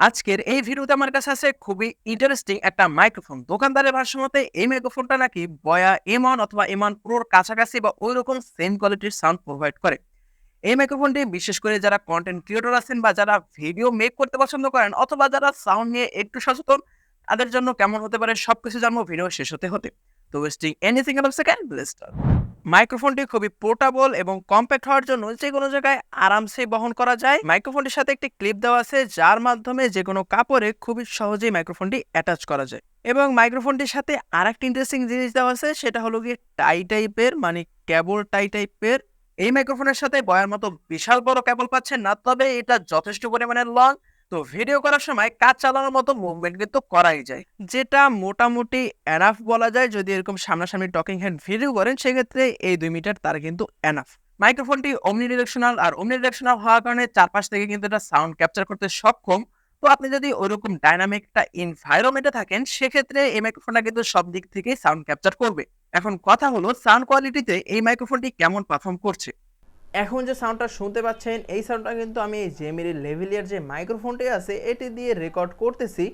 আজকের এই ভিডিওতে আমার কাছে আছে খুবই ইন্টারেস্টিং একটা মাইক্রোফোন দোকানদারের ভাষ্য মতে এই মাইক্রোফোনটা নাকি বয়া এম অথবা এম প্রোর কাছাকাছি বা ওই রকম সেম কোয়ালিটির সাউন্ড প্রোভাইড করে। এই মাইক্রোফোনটি বিশেষ করে যারা কন্টেন্ট ক্রিয়েটর আছেন বা যারা ভিডিও মেক করতে পছন্দ করেন অথবা যারা সাউন্ড নিয়ে একটু সচেতন, তাদের জন্য কেমন হতে পারে সবকিছু জানব। ভিডিও শেষ হতে হতে। তো wasting anything elf second star মাইক্রোফোনটি খুবই পোর্টেবল এবং কম্প্যাক্ট হওয়ার জন্য যে কোনো জায়গায় আরামসে বহন করা যায়। মাইক্রোফোনটির সাথে একটি ক্লিপ দেওয়া আছে, যার মাধ্যমে যে কোনো কাপড়ে খুবই সহজেই মাইক্রোফোনটি অ্যাটাচ করা যায়। এবং মাইক্রোফোনটির সাথে আর আরেকটি ইন্টারেস্টিং জিনিস দেওয়া আছে, সেটা হলো গিয়ে টাই টাইপের মানে কেবল টাই টাইপের। এই মাইক্রোফোনের সাথে বয়ার মতো বিশাল বড় কেবল পাচ্ছেন না, তবে এটা যথেষ্ট পরিমাণে লং তো ভিডিও করার সময় কাজ চালানোর মতো মুভমেন্ট কিন্তু করাই যায়। যেটা মোটামুটি এনাফ বলা যায়। যদি এরকম সামনাসামনি টকিং হেড ভিডিও করেন, সেক্ষেত্রে এই দুই মিটার তার কিন্তু এনাফ মাইক্রোফোনটি অমনি ডিরেকশনাল আর অমনি ডিরেকশনাল হওয়ার কারণে চারপাশ থেকে কিন্তু এটা সাউন্ড ক্যাপচার করতে সক্ষম। তো আপনি যদি ওইরকম ডাইনামিক একটা এনভায়রনমেন্টে থাকেন, সেক্ষেত্রে এই মাইক্রোফোনটা কিন্তু সব দিক থেকেই সাউন্ড ক্যাপচার করবে। এখন কথা হলো সাউন্ড কোয়ালিটিতে এই মাইক্রোফোনটি কেমন পারফর্ম করছে? এখন যে সাউন্ডটা শুনতে পাচ্ছেন, এই সাউন্ডটা কিন্তু আমি এই জেমিরি লেভেলিয়ার যে মাইক্রোফোনটি আছে, এটি দিয়ে রেকর্ড করতেছি।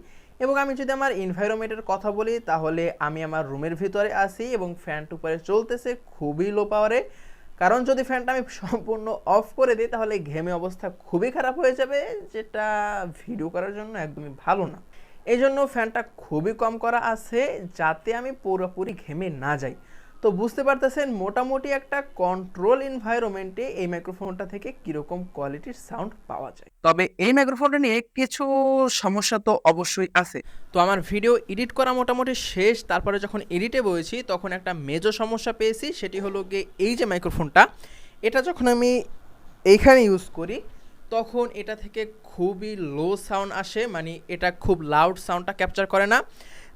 এবং আমি যদি আমার এনভায়রনমেন্টের কথা বলি, তাহলে আমি আমার রুমের ভিতরে আছি এবং ফ্যানটা উপরে চলতেছে খুবই লো পাওয়ারে কারণ যদি ফ্যানটা আমি সম্পূর্ণ অফ করে দিই, তাহলে ঘেমে অবস্থা খুবই খারাপ হয়ে যাবে, যেটা ভিডিও করার জন্য একদমই ভালো না। এই জন্য ফ্যানটা খুবই কম করা আছে, যাতে আমি পুরোপুরি ঘেমে না যাই। তো বুঝতে পারতেছেন মোটামুটি একটা কন্ট্রোল এনভায়রনমেন্টে এই মাইক্রোফোনটা থেকে কীরকম কোয়ালিটির সাউন্ড পাওয়া যায়। তবে এই মাইক্রোফোনটা নিয়ে কিছু সমস্যা তো অবশ্যই আছে। তো আমার ভিডিও এডিট করা মোটামুটি শেষ তারপরে যখন এডিটে বলেছি তখন একটা মেজর সমস্যা পেয়েছি সেটি হলো গিয়ে এই যে মাইক্রোফোনটা এটা যখন আমি এইখানে ইউজ করি তখন এটা থেকে খুবই লো সাউন্ড আসে মানে এটা খুব লাউড সাউন্ডটা ক্যাপচার করে না।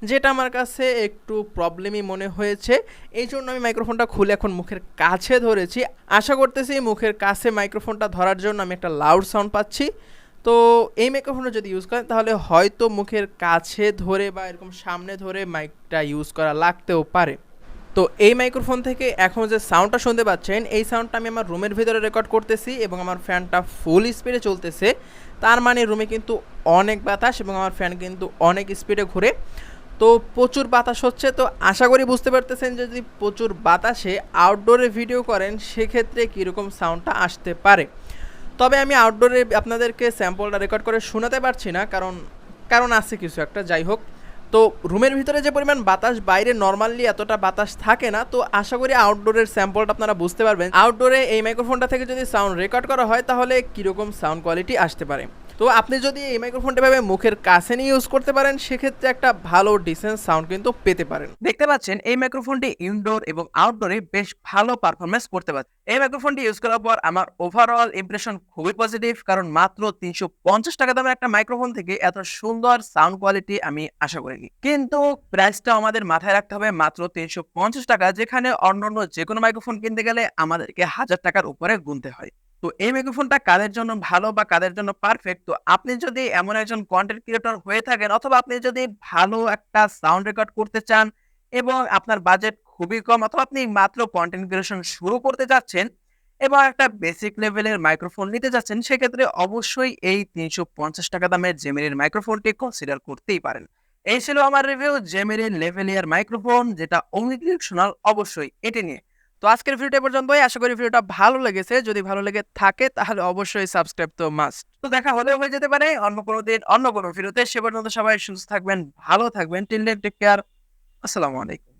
যেটা আমার কাছে একটু প্রবলেমই মনে হয়েছে। এই জন্য আমি মাইক্রোফোনটা খুলে এখন মুখের কাছে ধরেছি। আশা করতেছি মুখের কাছে মাইক্রোফোনটা ধরার জন্য আমি একটা লাউড সাউন্ড পাচ্ছি। তো এই মাইক্রোফোনটা যদি ইউজ করেন, তাহলে হয়তো মুখের কাছে ধরে বা এরকম সামনে ধরে মাইকটা ইউজ করা লাগতেও পারে। তো এই মাইক্রোফোন থেকে এখন যে সাউন্ডটা শুনতে পাচ্ছেন, এই সাউন্ডটা আমি আমার রুমের ভিতরে রেকর্ড করতেছি এবং আমার ফ্যানটা ফুল স্পিডে চলতেছে। তার মানে রুমে কিন্তু অনেক বাতাস এবং আমার ফ্যান কিন্তু অনেক স্পিডে ঘুরে। তো প্রচুর বাতাস হচ্ছে, তো আশা করি বুঝতে পারতেছেন যদি প্রচুর বাতাসে আউটডোরে ভিডিও করেন, সেক্ষেত্রে কীরকম সাউন্ডটা আসতে পারে। তবে আমি আউটডোরে আপনাদেরকে স্যাম্পলটা রেকর্ড করে শোনাতে পারছি না, কারণ কারণ আছে কিছু একটা, যাই হোক। তো রুমের ভিতরে যে পরিমাণ বাতাস, বাইরে নর্মালি এতটা বাতাস থাকে না, তো আশা করি আউটডোরের স্যাম্পলটা আপনারা বুঝতে পারবেন। আউটডোরে এই মাইক্রোফোনটা থেকে যদি সাউন্ড রেকর্ড করা হয়, তাহলে কীরকম সাউন্ড কোয়ালিটি আসতে পারে। তো আপনি যদি এই মাইক্রোফোনটা ভাবে মুখের কাছে নিয়ে ইউজ করতে পারেন, সেক্ষেত্রে একটা ভালো ডিসেন্স সাউন্ড কিন্তু পেতে পারেন। দেখতে পাচ্ছেন, এই মাইক্রোফোনটি ইনডোর এবং আউটডোরে বেশ ভালো পারফরমেন্স করতে পারে। এই মাইক্রোফোনটি ইউজ করার পর আমার ওভারঅল ইমপ্রেশন খুবই পজিটিভ কারণ মাত্র তিনশো পঞ্চাশ টাকা দামের একটা মাইক্রোফোন থেকে এত সুন্দর সাউন্ড কোয়ালিটি আমি আশা করিনি কিন্তু প্রাইসটা আমাদের মাথায় রাখতে হবে মাত্র তিনশো পঞ্চাশ টাকা, যেখানে অন্যান্য যে কোনো মাইক্রোফোন কিনতে গেলে আমাদেরকে হাজার টাকার উপরে গুনতে হয়। তো এই মাইক্রোফোনটা কাদের জন্য ভালো বা কাদের জন্য পারফেক্ট তো আপনি যদি এমন একজন কন্টেন্ট ক্রিয়েটর হয়ে থাকেন অথবা আপনি যদি ভালো একটা সাউন্ড রেকর্ড করতে চান এবং আপনার বাজেট খুবই কম অথবা আপনি মাত্র কন্টেন্ট ক্রিয়েশন শুরু করতে যাচ্ছেন এবং একটা বেসিক লেভেলের মাইক্রোফোন নিতে যাচ্ছেন, সেক্ষেত্রে অবশ্যই এই তিনশো পঞ্চাশ টাকা দামের জেমেরির মাইক্রোফোনটি কনসিডার করতেই পারেন। এই ছিল আমার রিভিউ জেমেরির লেভেলিয়ার মাইক্রোফোন যেটা অমনিডিরেকশনাল অবশ্যই এটি নিয়ে। তো আজকের ভিডিওটা পর্যন্তই। আশা করি ভিডিওটা ভালো লেগেছে। যদি ভালো লেগে থাকে, তাহলে অবশ্যই সাবস্ক্রাইব তো মাস্ট তো দেখা হলেও হয়ে যেতে পারে। অন্য কোনো দিন, অন্য কোনো ভিডিওতে। সে পর্যন্ত সবাই সুস্থ থাকবেন, ভালো থাকবেন। টিল টেক কেয়ার আসসালামু আলাইকুম।